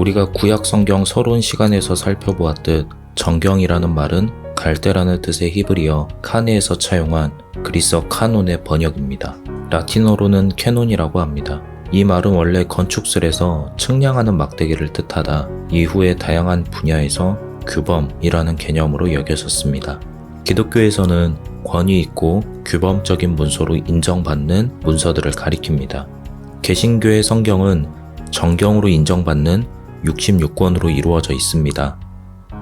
우리가 구약 성경 서론 시간에서 살펴보았듯 정경이라는 말은 갈대라는 뜻의 히브리어 카네에서 차용한 그리스어 카논의 번역입니다. 라틴어로는 캐논이라고 합니다. 이 말은 원래 건축술에서 측량하는 막대기를 뜻하다 이후에 다양한 분야에서 규범이라는 개념으로 여겨졌습니다. 기독교에서는 권위 있고 규범적인 문서로 인정받는 문서들을 가리킵니다. 개신교의 성경은 정경으로 인정받는 66권으로 이루어져 있습니다.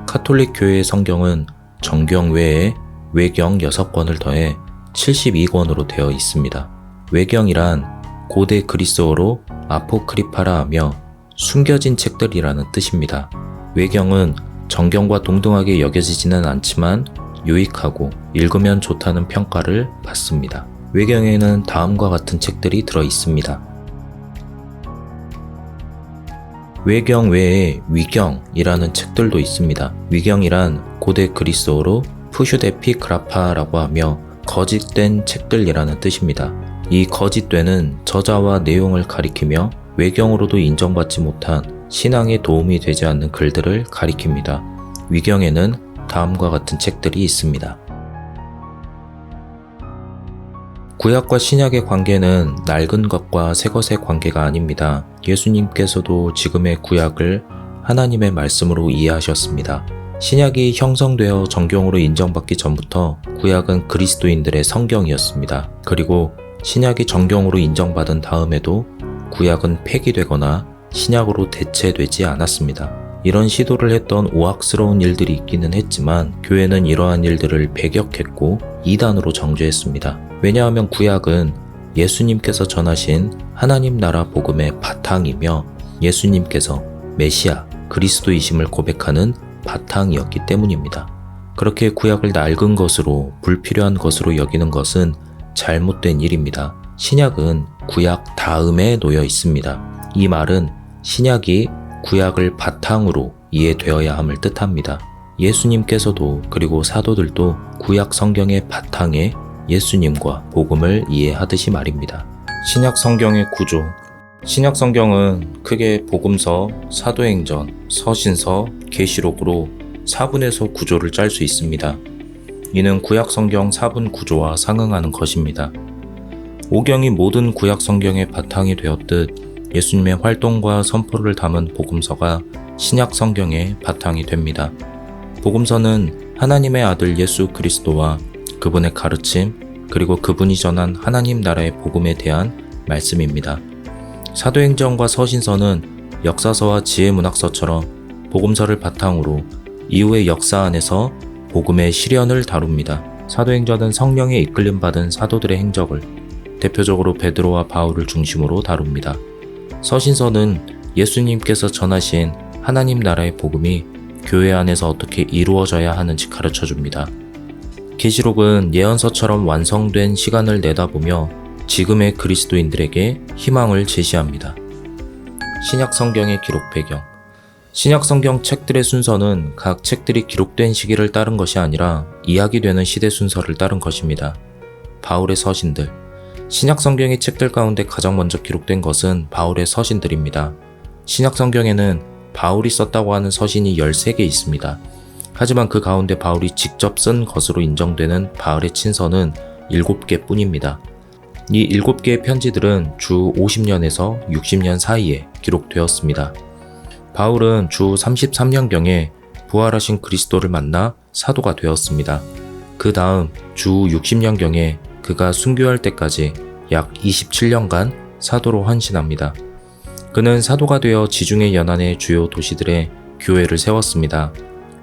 카톨릭 교회의 성경은 정경 외에 외경 6권을 더해 72권으로 되어 있습니다. 외경이란 고대 그리스어로 아포크리파라 하며 숨겨진 책들이라는 뜻입니다. 외경은 정경과 동등하게 여겨지지는 않지만 유익하고 읽으면 좋다는 평가를 받습니다. 외경에는 다음과 같은 책들이 들어 있습니다. 외경 외에 위경이라는 책들도 있습니다. 위경이란 고대 그리스어로 푸슈데피크라파라고 하며 거짓된 책들이라는 뜻입니다. 이 거짓되는 저자와 내용을 가리키며 외경으로도 인정받지 못한 신앙에 도움이 되지 않는 글들을 가리킵니다. 위경에는 다음과 같은 책들이 있습니다. 구약과 신약의 관계는 낡은 것과 새 것의 관계가 아닙니다. 예수님께서도 지금의 구약을 하나님의 말씀으로 이해하셨습니다. 신약이 형성되어 정경으로 인정받기 전부터 구약은 그리스도인들의 성경이었습니다. 그리고 신약이 정경으로 인정받은 다음에도 구약은 폐기되거나 신약으로 대체되지 않았습니다. 이런 시도를 했던 오악스러운 일들이 있기는 했지만 교회는 이러한 일들을 배격했고 이단으로 정죄했습니다. 왜냐하면 구약은 예수님께서 전하신 하나님 나라 복음의 바탕이며 예수님께서 메시아 그리스도이심을 고백하는 바탕이었기 때문입니다. 그렇게 구약을 낡은 것으로 불필요한 것으로 여기는 것은 잘못된 일입니다. 신약은 구약 다음에 놓여 있습니다. 이 말은 신약이 구약을 바탕으로 이해되어야 함을 뜻합니다. 예수님께서도 그리고 사도들도 구약 성경의 바탕에 예수님과 복음을 이해하듯이 말입니다. 신약 성경의 구조. 신약 성경은 크게 복음서, 사도행전, 서신서, 계시록으로 4분에서 구조를 짤 수 있습니다. 이는 구약 성경 4분 구조와 상응하는 것입니다. 오경이 모든 구약 성경의 바탕이 되었듯 예수님의 활동과 선포를 담은 복음서가 신약 성경의 바탕이 됩니다. 복음서는 하나님의 아들 예수 그리스도와 그분의 가르침, 그리고 그분이 전한 하나님 나라의 복음에 대한 말씀입니다. 사도행전과 서신서는 역사서와 지혜문학서처럼 복음서를 바탕으로 이후의 역사 안에서 복음의 실현을 다룹니다. 사도행전은 성령에 이끌림 받은 사도들의 행적을 대표적으로 베드로와 바울을 중심으로 다룹니다. 서신서는 예수님께서 전하신 하나님 나라의 복음이 교회 안에서 어떻게 이루어져야 하는지 가르쳐 줍니다. 계시록은 예언서처럼 완성된 시간을 내다보며 지금의 그리스도인들에게 희망을 제시합니다. 신약 성경의 기록 배경 신약 성경 책들의 순서는 각 책들이 기록된 시기를 따른 것이 아니라 이야기되는 시대 순서를 따른 것입니다. 바울의 서신들 신약 성경의 책들 가운데 가장 먼저 기록된 것은 바울의 서신들입니다. 신약 성경에는 바울이 썼다고 하는 서신이 13개 있습니다. 하지만 그 가운데 바울이 직접 쓴 것으로 인정되는 바울의 친서는 7개 뿐입니다. 이 7개의 편지들은 주 50년에서 60년 사이에 기록되었습니다. 바울은 주 33년경에 부활하신 그리스도를 만나 사도가 되었습니다. 그 다음 주 60년경에 그가 순교할 때까지 약 27년간 사도로 헌신합니다. 그는 사도가 되어 지중해 연안의 주요 도시들의 교회를 세웠습니다.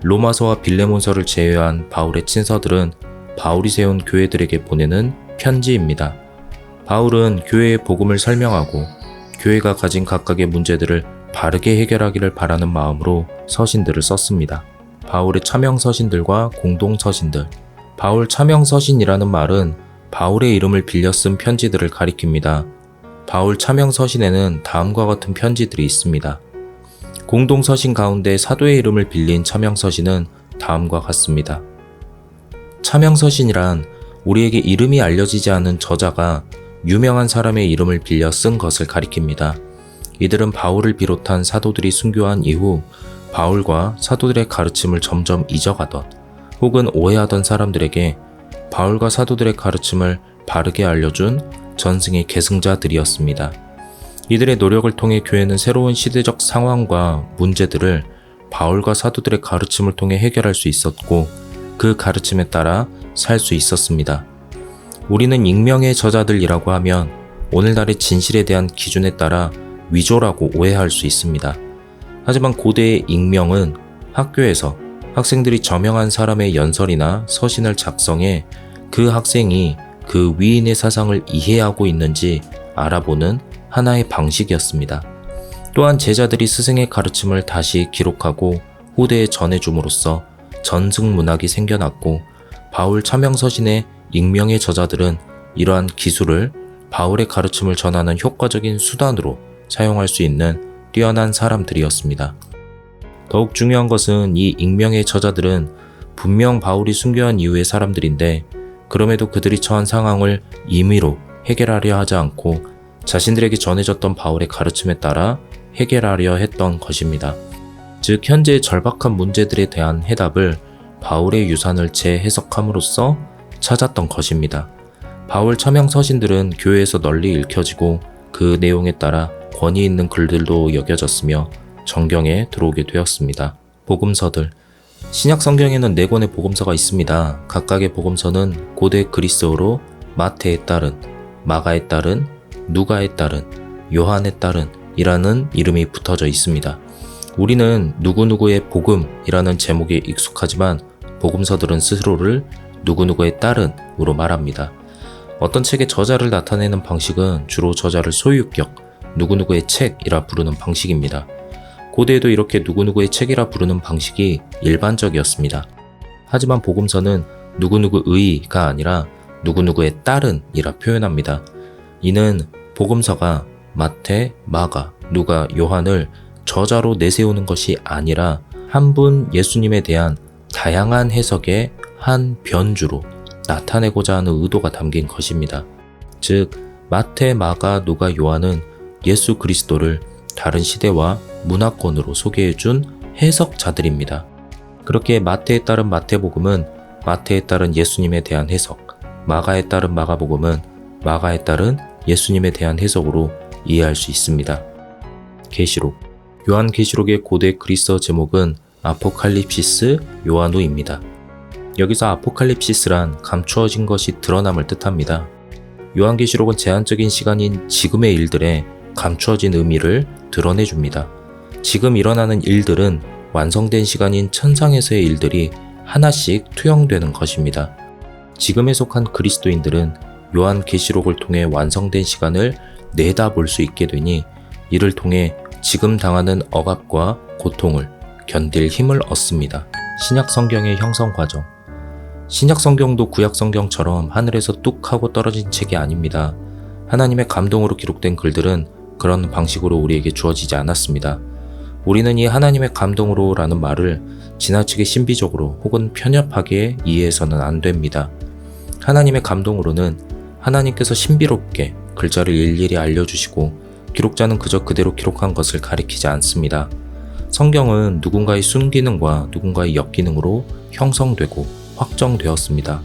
로마서와 빌레몬서를 제외한 바울의 친서들은 바울이 세운 교회들에게 보내는 편지입니다. 바울은 교회의 복음을 설명하고 교회가 가진 각각의 문제들을 바르게 해결하기를 바라는 마음으로 서신들을 썼습니다. 바울의 차명 서신들과 공동 서신들. 바울 차명 서신이라는 말은 바울의 이름을 빌려 쓴 편지들을 가리킵니다. 바울 차명 서신에는 다음과 같은 편지들이 있습니다. 공동 서신 가운데 사도의 이름을 빌린 차명 서신은 다음과 같습니다. 차명 서신이란 우리에게 이름이 알려지지 않은 저자가 유명한 사람의 이름을 빌려 쓴 것을 가리킵니다. 이들은 바울을 비롯한 사도들이 순교한 이후 바울과 사도들의 가르침을 점점 잊어가던 혹은 오해하던 사람들에게 바울과 사도들의 가르침을 바르게 알려준 전승의 계승자들이었습니다. 이들의 노력을 통해 교회는 새로운 시대적 상황과 문제들을 바울과 사도들의 가르침을 통해 해결할 수 있었고 그 가르침에 따라 살 수 있었습니다. 우리는 익명의 저자들이라고 하면 오늘날의 진실에 대한 기준에 따라 위조라고 오해할 수 있습니다. 하지만 고대의 익명은 학교에서 학생들이 저명한 사람의 연설이나 서신을 작성해 그 학생이 그 위인의 사상을 이해하고 있는지 알아보는 하나의 방식이었습니다. 또한 제자들이 스승의 가르침을 다시 기록하고 후대에 전해줌으로써 전승 문학이 생겨났고 바울 차명서신의 익명의 저자들은 이러한 기술을 바울의 가르침을 전하는 효과적인 수단으로 사용할 수 있는 뛰어난 사람들이었습니다. 더욱 중요한 것은 이 익명의 저자들은 분명 바울이 순교한 이후의 사람들인데 그럼에도 그들이 처한 상황을 임의로 해결하려 하지 않고 자신들에게 전해졌던 바울의 가르침에 따라 해결하려 했던 것입니다. 즉, 현재의 절박한 문제들에 대한 해답을 바울의 유산을 재해석함으로써 찾았던 것입니다. 바울 처명 서신들은 교회에서 널리 읽혀지고 그 내용에 따라 권위 있는 글들도 여겨졌으며 정경에 들어오게 되었습니다. 복음서들 신약 성경에는 네 권의 복음서가 있습니다. 각각의 복음서는 고대 그리스어로 마태에 따른, 마가에 따른, 누가에 따른, 요한에 따른 이라는 이름이 붙어져 있습니다. 우리는 누구누구의 복음이라는 제목에 익숙하지만 복음서들은 스스로를 누구누구에 따른으로 말합니다. 어떤 책의 저자를 나타내는 방식은 주로 저자를 소유격, 누구누구의 책이라 부르는 방식입니다. 고대에도 이렇게 누구누구의 책이라 부르는 방식이 일반적이었습니다. 하지만 복음서는 누구누구의가 아니라 누구누구의 딸은이라 표현합니다. 이는 복음서가 마태, 마가, 누가, 요한을 저자로 내세우는 것이 아니라 한 분 예수님에 대한 다양한 해석의 한 변주로 나타내고자 하는 의도가 담긴 것입니다. 즉, 마태, 마가, 누가, 요한은 예수 그리스도를 다른 시대와 문화권으로 소개해준 해석자들입니다. 그렇게 마태에 따른 마태복음은 마태에 따른 예수님에 대한 해석, 마가에 따른 마가복음은 마가에 따른 예수님에 대한 해석으로 이해할 수 있습니다. 계시록 요한 계시록의 고대 그리스어 제목은 아포칼립시스 요한우입니다. 여기서 아포칼립시스란 감추어진 것이 드러남을 뜻합니다. 요한계시록은 제한적인 시간인 지금의 일들에 감추어진 의미를 드러내줍니다. 지금 일어나는 일들은 완성된 시간인 천상에서의 일들이 하나씩 투영되는 것입니다. 지금에 속한 그리스도인들은 요한 계시록을 통해 완성된 시간을 내다볼 수 있게 되니 이를 통해 지금 당하는 억압과 고통을 견딜 힘을 얻습니다. 신약 성경의 형성 과정. 신약 성경도 구약 성경처럼 하늘에서 뚝 하고 떨어진 책이 아닙니다. 하나님의 감동으로 기록된 글들은 그런 방식으로 우리에게 주어지지 않았습니다. 우리는 이 하나님의 감동으로 라는 말을 지나치게 신비적으로 혹은 편협하게 이해해서는 안 됩니다. 하나님의 감동으로는 하나님께서 신비롭게 글자를 일일이 알려주시고 기록자는 그저 그대로 기록한 것을 가리키지 않습니다. 성경은 누군가의 순기능과 누군가의 역기능으로 형성되고 확정되었습니다.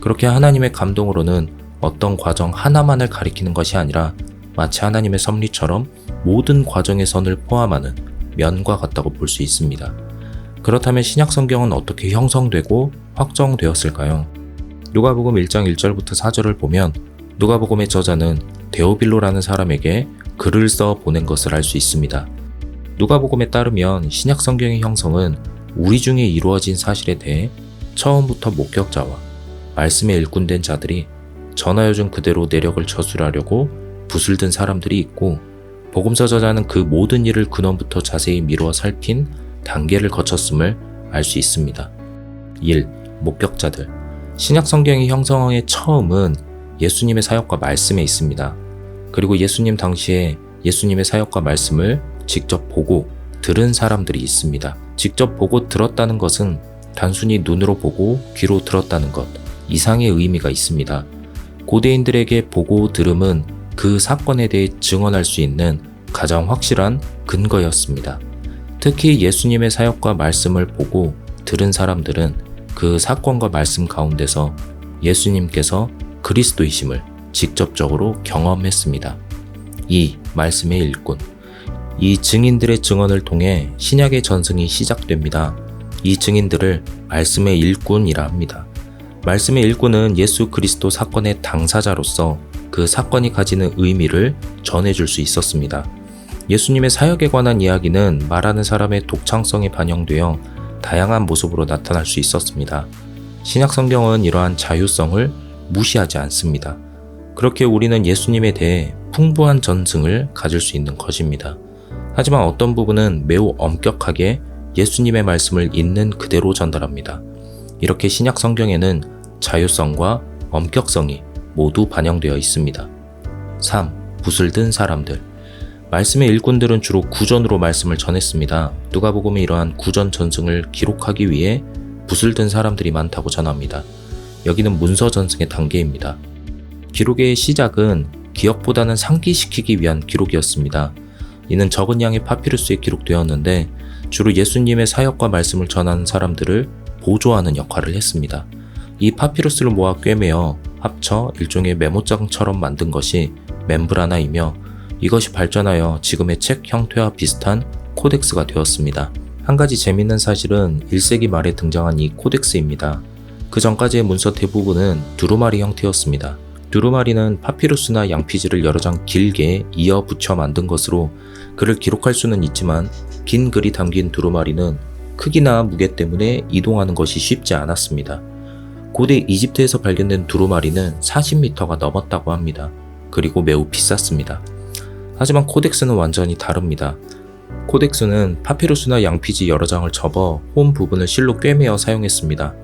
그렇게 하나님의 감동으로는 어떤 과정 하나만을 가리키는 것이 아니라 마치 하나님의 섭리처럼 모든 과정의 선을 포함하는 면과 같다고 볼 수 있습니다. 그렇다면 신약 성경은 어떻게 형성되고 확정되었을까요? 누가복음 1장 1절부터 4절을 보면 누가복음의 저자는 데오빌로라는 사람에게 글을 써 보낸 것을 알 수 있습니다. 누가복음에 따르면 신약 성경의 형성은 우리 중에 이루어진 사실에 대해 처음부터 목격자와 말씀에 일꾼된 자들이 전하여준 그대로 내력을 저술하려고 붓을 든 사람들이 있고 복음서 저자는 그 모든 일을 근원부터 자세히 미루어 살핀 단계를 거쳤음을 알 수 있습니다. 1. 목격자들 신약 성경의 형성의 처음은 예수님의 사역과 말씀에 있습니다. 그리고 예수님 당시에 예수님의 사역과 말씀을 직접 보고 들은 사람들이 있습니다. 직접 보고 들었다는 것은 단순히 눈으로 보고 귀로 들었다는 것 이상의 의미가 있습니다. 고대인들에게 보고 들음은 그 사건에 대해 증언할 수 있는 가장 확실한 근거였습니다. 특히 예수님의 사역과 말씀을 보고 들은 사람들은 그 사건과 말씀 가운데서 예수님께서 그리스도이심을 직접적으로 경험했습니다. 2. 말씀의 일꾼. 이 증인들의 증언을 통해 신약의 전승이 시작됩니다. 이 증인들을 말씀의 일꾼이라 합니다. 말씀의 일꾼은 예수 그리스도 사건의 당사자로서 그 사건이 가지는 의미를 전해줄 수 있었습니다. 예수님의 사역에 관한 이야기는 말하는 사람의 독창성에 반영되어 다양한 모습으로 나타날 수 있었습니다. 신약 성경은 이러한 자유성을 무시하지 않습니다. 그렇게 우리는 예수님에 대해 풍부한 전승을 가질 수 있는 것입니다. 하지만 어떤 부분은 매우 엄격하게 예수님의 말씀을 있는 그대로 전달합니다. 이렇게 신약 성경에는 자유성과 엄격성이 모두 반영되어 있습니다. 3. 붓을 든 사람들. 말씀의 일꾼들은 주로 구전으로 말씀을 전했습니다. 누가복음은 이러한 구전 전승을 기록하기 위해 붓을 든 사람들이 많다고 전합니다. 여기는 문서 전승의 단계입니다. 기록의 시작은 기억보다는 상기시키기 위한 기록이었습니다. 이는 적은 양의 파피루스에 기록되었는데 주로 예수님의 사역과 말씀을 전하는 사람들을 보조하는 역할을 했습니다. 이 파피루스를 모아 꿰매어 합쳐 일종의 메모장처럼 만든 것이 멤브라나이며 이것이 발전하여 지금의 책 형태와 비슷한 코덱스가 되었습니다. 한 가지 재밌는 사실은 1세기 말에 등장한 이 코덱스입니다. 그 전까지의 문서 대부분은 두루마리 형태였습니다. 두루마리는 파피루스나 양피지를 여러 장 길게 이어 붙여 만든 것으로 글을 기록할 수는 있지만 긴 글이 담긴 두루마리는 크기나 무게 때문에 이동하는 것이 쉽지 않았습니다. 고대 이집트에서 발견된 두루마리는 40m가 넘었다고 합니다. 그리고 매우 비쌌습니다. 하지만 코덱스는 완전히 다릅니다. 코덱스는 파피루스나 양피지 여러 장을 접어 홈 부분을 실로 꿰매어 사용했습니다.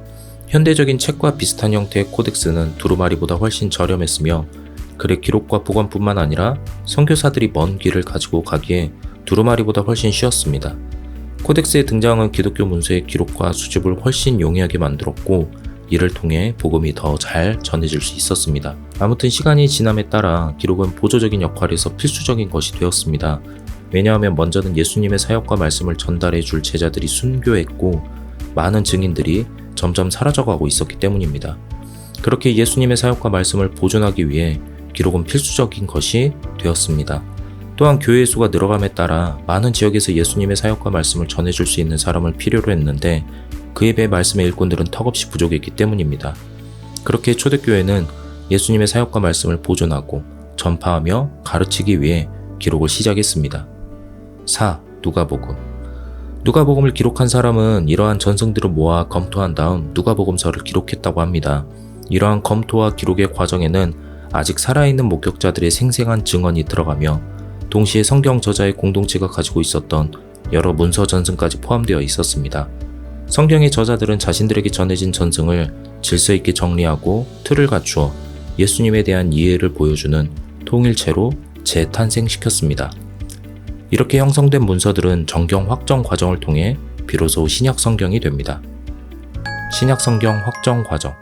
현대적인 책과 비슷한 형태의 코덱스는 두루마리보다 훨씬 저렴했으며 글의 기록과 보관뿐만 아니라 선교사들이 먼 길을 가지고 가기에 두루마리보다 훨씬 쉬웠습니다. 코덱스의 등장은 기독교 문서의 기록과 수집을 훨씬 용이하게 만들었고 이를 통해 복음이 더 잘 전해질 수 있었습니다. 아무튼 시간이 지남에 따라 기록은 보조적인 역할에서 필수적인 것이 되었습니다. 왜냐하면 먼저는 예수님의 사역과 말씀을 전달해 줄 제자들이 순교했고 많은 증인들이 점점 사라져가고 있었기 때문입니다. 그렇게 예수님의 사역과 말씀을 보존하기 위해 기록은 필수적인 것이 되었습니다. 또한 교회의 수가 늘어감에 따라 많은 지역에서 예수님의 사역과 말씀을 전해줄 수 있는 사람을 필요로 했는데 그에 비해 말씀의 일꾼들은 턱없이 부족했기 때문입니다. 그렇게 초대교회는 예수님의 사역과 말씀을 보존하고 전파하며 가르치기 위해 기록을 시작했습니다. 4. 누가복음 누가복음을 기록한 사람은 이러한 전승들을 모아 검토한 다음 누가복음서를 기록했다고 합니다. 이러한 검토와 기록의 과정에는 아직 살아있는 목격자들의 생생한 증언이 들어가며 동시에 성경 저자의 공동체가 가지고 있었던 여러 문서 전승까지 포함되어 있었습니다. 성경의 저자들은 자신들에게 전해진 전승을 질서 있게 정리하고 틀을 갖추어 예수님에 대한 이해를 보여주는 통일체로 재탄생시켰습니다. 이렇게 형성된 문서들은 정경 확정 과정을 통해 비로소 신약 성경이 됩니다. 신약 성경 확정 과정.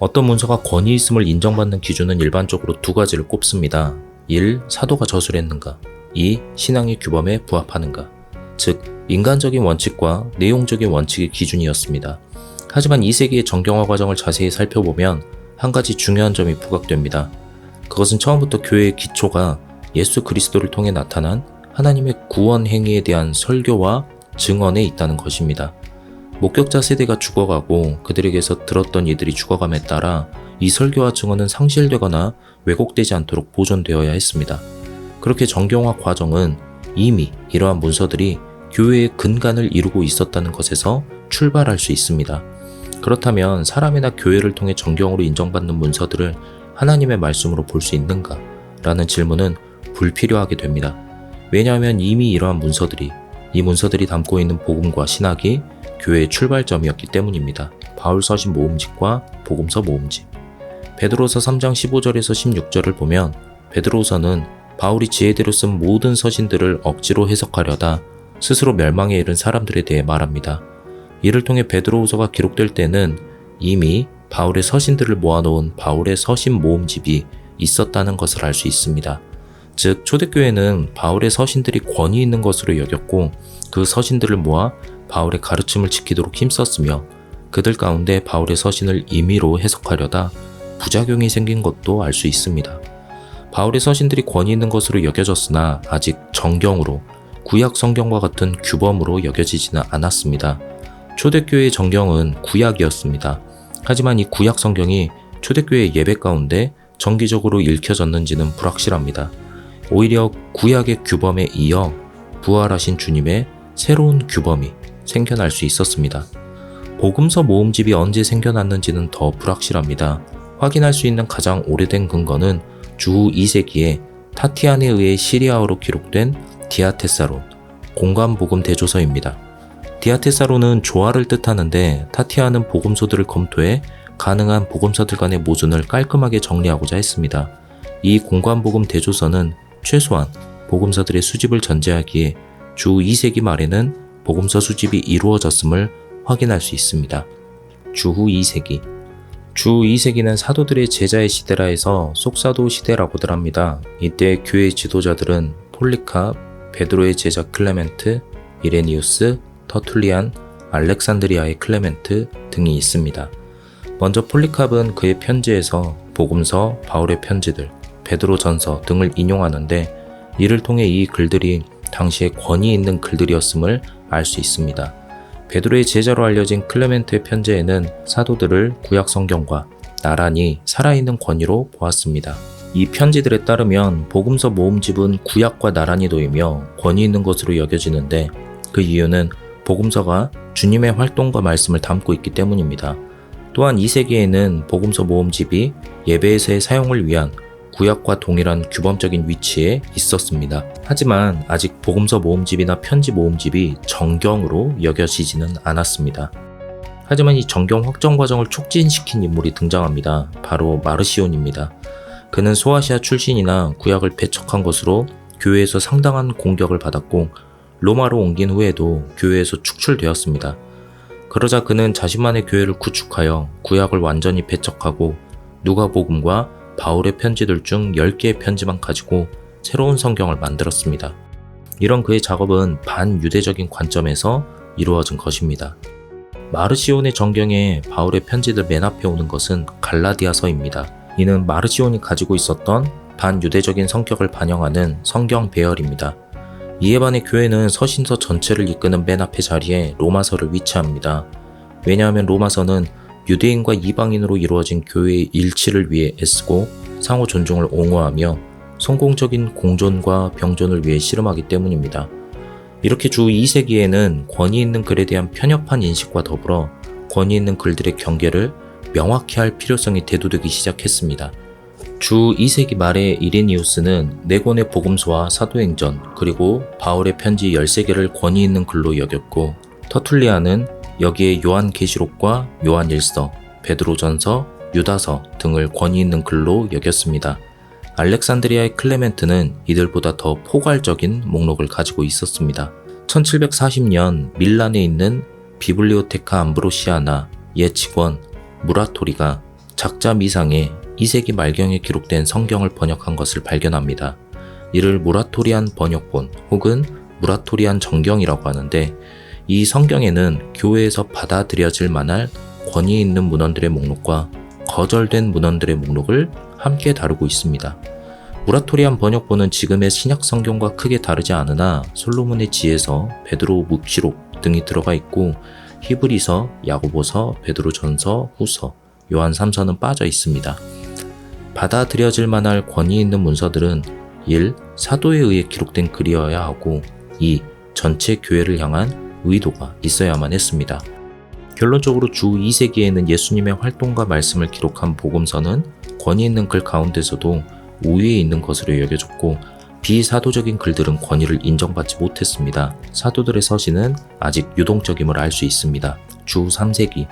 어떤 문서가 권위 있음을 인정받는 기준은 일반적으로 두 가지를 꼽습니다. 1. 사도가 저술했는가. 2. 신앙의 규범에 부합하는가. 즉, 인간적인 원칙과 내용적인 원칙의 기준이었습니다. 하지만 2세기의 정경화 과정을 자세히 살펴보면 한 가지 중요한 점이 부각됩니다. 그것은 처음부터 교회의 기초가 예수 그리스도를 통해 나타난 하나님의 구원 행위에 대한 설교와 증언에 있다는 것입니다. 목격자 세대가 죽어가고 그들에게서 들었던 이들이 죽어감에 따라 이 설교와 증언은 상실되거나 왜곡되지 않도록 보존되어야 했습니다. 그렇게 정경화 과정은 이미 이러한 문서들이 교회의 근간을 이루고 있었다는 것에서 출발할 수 있습니다. 그렇다면 사람이나 교회를 통해 정경으로 인정받는 문서들을 하나님의 말씀으로 볼 수 있는가? 라는 질문은 불필요하게 됩니다. 왜냐하면 이미 이러한 문서들이 이 문서들이 담고 있는 복음과 신학이 교회의 출발점이었기 때문입니다. 바울 서신 모음집과 복음서 모음집. 베드로서 3장 15절에서 16절을 보면 베드로서는 바울이 지혜대로 쓴 모든 서신들을 억지로 해석하려다 스스로 멸망에 이른 사람들에 대해 말합니다. 이를 통해 베드로후서가 기록될 때는 이미 바울의 서신들을 모아놓은 바울의 서신 모음집이 있었다는 것을 알 수 있습니다. 즉 초대교회는 바울의 서신들이 권위 있는 것으로 여겼고 그 서신들을 모아 바울의 가르침을 지키도록 힘썼으며 그들 가운데 바울의 서신을 임의로 해석하려다 부작용이 생긴 것도 알 수 있습니다. 바울의 서신들이 권위 있는 것으로 여겨졌으나 아직 정경으로 구약 성경과 같은 규범으로 여겨지지는 않았습니다. 초대교회의 정경은 구약이었습니다. 하지만 이 구약 성경이 초대교회 예배 가운데 정기적으로 읽혀졌는지는 불확실합니다. 오히려 구약의 규범에 이어 부활하신 주님의 새로운 규범이 생겨날 수 있었습니다. 복음서 모음집이 언제 생겨났는지는 더 불확실합니다. 확인할 수 있는 가장 오래된 근거는 주 2세기에 타티안에 의해 시리아어로 기록된 디아테사론, 공간복음 대조서입니다. 디아테사론은 조화를 뜻하는데 타티안은 복음서들을 검토해 가능한 복음서들 간의 모순을 깔끔하게 정리하고자 했습니다. 이 공간복음 대조서는 최소한 복음서들의 수집을 전제하기에 주 2세기 말에는 복음서 수집이 이루어졌음을 확인할 수 있습니다. 주후 2세기 주 2세기는 사도들의 제자의 시대라 해서 속사도 시대라고들 합니다. 이때 교회 지도자들은 폴리캅, 베드로의 제자 클레멘트, 이레니우스, 터툴리안, 알렉산드리아의 클레멘트 등이 있습니다. 먼저 폴리캅은 그의 편지에서 복음서, 바울의 편지들, 베드로 전서 등을 인용하는데 이를 통해 이 글들이 당시에 권위 있는 글들이었음을 알 수 있습니다. 베드로의 제자로 알려진 클레멘트의 편지에는 사도들을 구약 성경과 나란히 살아있는 권위로 보았습니다. 이 편지들에 따르면 복음서 모음집은 구약과 나란히 놓이며 권위 있는 것으로 여겨지는데 그 이유는 복음서가 주님의 활동과 말씀을 담고 있기 때문입니다. 또한 2세기에는 복음서 모음집이 예배에서의 사용을 위한 구약과 동일한 규범적인 위치에 있었습니다. 하지만 아직 복음서 모음집이나 편지 모음집이 정경으로 여겨지지는 않았습니다. 하지만 이 정경 확정 과정을 촉진시킨 인물이 등장합니다. 바로 마르시온입니다. 그는 소아시아 출신이나 구약을 배척한 것으로 교회에서 상당한 공격을 받았고 로마로 옮긴 후에도 교회에서 축출되었습니다. 그러자 그는 자신만의 교회를 구축하여 구약을 완전히 배척하고 누가복음과 바울의 편지들 중 10개의 편지만 가지고 새로운 성경을 만들었습니다. 이런 그의 작업은 반유대적인 관점에서 이루어진 것입니다. 마르시온의 정경에 바울의 편지들 맨 앞에 오는 것은 갈라디아서입니다. 이는 마르시온이 가지고 있었던 반유대적인 성격을 반영하는 성경 배열입니다. 이에 반해 교회는 서신서 전체를 이끄는 맨 앞의 자리에 로마서를 위치합니다. 왜냐하면 로마서는 유대인과 이방인으로 이루어진 교회의 일치를 위해 애쓰고 상호 존중을 옹호하며 성공적인 공존과 병존을 위해 실험하기 때문입니다. 이렇게 주 2세기에는 권위 있는 글에 대한 편협한 인식과 더불어 권위 있는 글들의 경계를 명확히 할 필요성이 대두되기 시작했습니다. 주 2세기 말에 이레니우스는 네 권의 복음서와 사도행전 그리고 바울의 편지 13개를 권위 있는 글로 여겼고 터툴리아는 여기에 요한 계시록과 요한 일서, 베드로전서, 유다서 등을 권위 있는 글로 여겼습니다. 알렉산드리아의 클레멘트는 이들보다 더 포괄적인 목록을 가지고 있었습니다. 1740년 밀란에 있는 비블리오테카 암브로시아나 예 직원 무라토리가 작자 미상에 2세기 말경에 기록된 성경을 번역한 것을 발견합니다. 이를 무라토리안 번역본 혹은 무라토리안 정경이라고 하는데 이 성경에는 교회에서 받아들여질 만할 권위 있는 문헌들의 목록과 거절된 문헌들의 목록을 함께 다루고 있습니다. 무라토리안 번역본은 지금의 신약 성경과 크게 다르지 않으나 솔로몬의 지에서 베드로 묵시록 등이 들어가 있고 히브리서, 야고보서, 베드로전서, 후서, 요한 3서는 빠져 있습니다. 받아들여질 만할 권위 있는 문서들은 1. 사도에 의해 기록된 글이어야 하고 2. 전체 교회를 향한 의도가 있어야만 했습니다. 결론적으로 주 2세기에는 예수님의 활동과 말씀을 기록한 복음서는 권위 있는 글 가운데서도 우위에 있는 것으로 여겨졌고 비사도적인 글들은 권위를 인정받지 못했습니다. 사도들의 서신은 아직 유동적임을 알 수 있습니다. 주 3세기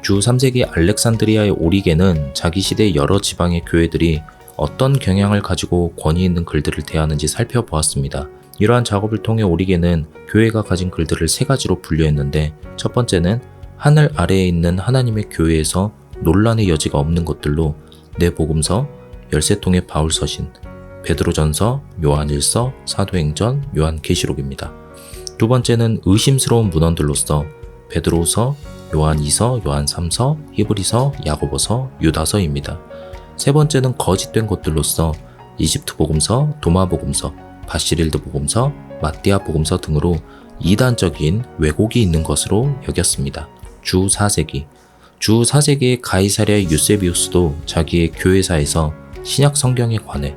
주 3세기 알렉산드리아의 오리게는 자기 시대 여러 지방의 교회들이 어떤 경향을 가지고 권위 있는 글들을 대하는지 살펴보았습니다. 이러한 작업을 통해 오리게는 교회가 가진 글들을 세 가지로 분류했는데 첫 번째는 하늘 아래에 있는 하나님의 교회에서 논란의 여지가 없는 것들로 내 복음서, 열쇠통의 바울 서신, 베드로전서, 요한일서, 사도행전, 요한계시록입니다. 두 번째는 의심스러운 문헌들로서 베드로서, 요한이서, 요한삼서, 히브리서, 야고보서, 유다서입니다. 세 번째는 거짓된 것들로서 이집트 복음서, 도마 복음서, 바시릴드 복음서, 마띠아 복음서 등으로 이단적인 왜곡이 있는 것으로 여겼습니다. 주 4세기 주 4세기의 가이사랴 유세비우스도 자기의 교회사에서 신약 성경에 관해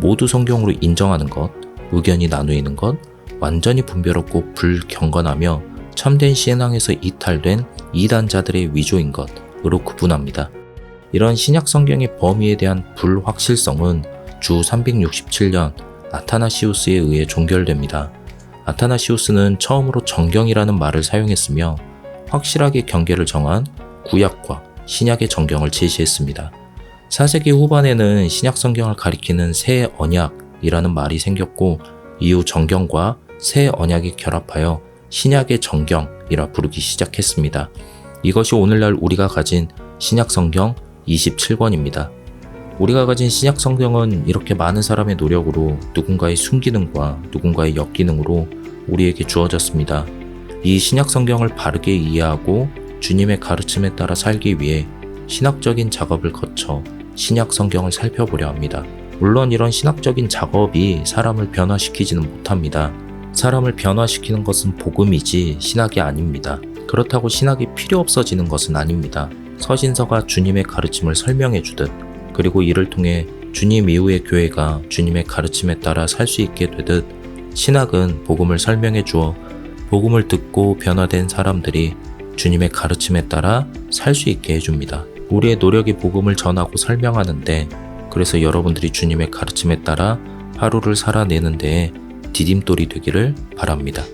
모두 성경으로 인정하는 것, 의견이 나누이는 것, 완전히 분별없고 불경건하며 참된 신앙에서 이탈된 이단자들의 위조인 것으로 구분합니다. 이런 신약 성경의 범위에 대한 불확실성은 주 367년 아타나시우스에 의해 종결됩니다. 아타나시우스는 처음으로 정경이라는 말을 사용했으며 확실하게 경계를 정한 구약과 신약의 정경을 제시했습니다. 4세기 후반에는 신약 성경을 가리키는 새 언약이라는 말이 생겼고 이후 정경과 새 언약이 결합하여 신약의 정경이라 부르기 시작했습니다. 이것이 오늘날 우리가 가진 신약 성경 27권입니다. 우리가 가진 신약 성경은 이렇게 많은 사람의 노력으로 누군가의 순기능과 누군가의 역기능으로 우리에게 주어졌습니다. 이 신약 성경을 바르게 이해하고 주님의 가르침에 따라 살기 위해 신학적인 작업을 거쳐 신약 성경을 살펴보려 합니다. 물론 이런 신학적인 작업이 사람을 변화시키지는 못합니다. 사람을 변화시키는 것은 복음이지 신학이 아닙니다. 그렇다고 신학이 필요 없어지는 것은 아닙니다. 서신서가 주님의 가르침을 설명해 주듯 그리고 이를 통해 주님 이후의 교회가 주님의 가르침에 따라 살 수 있게 되듯 신학은 복음을 설명해 주어 복음을 듣고 변화된 사람들이 주님의 가르침에 따라 살 수 있게 해줍니다. 우리의 노력이 복음을 전하고 설명하는데 그래서 여러분들이 주님의 가르침에 따라 하루를 살아내는 데에 디딤돌이 되기를 바랍니다.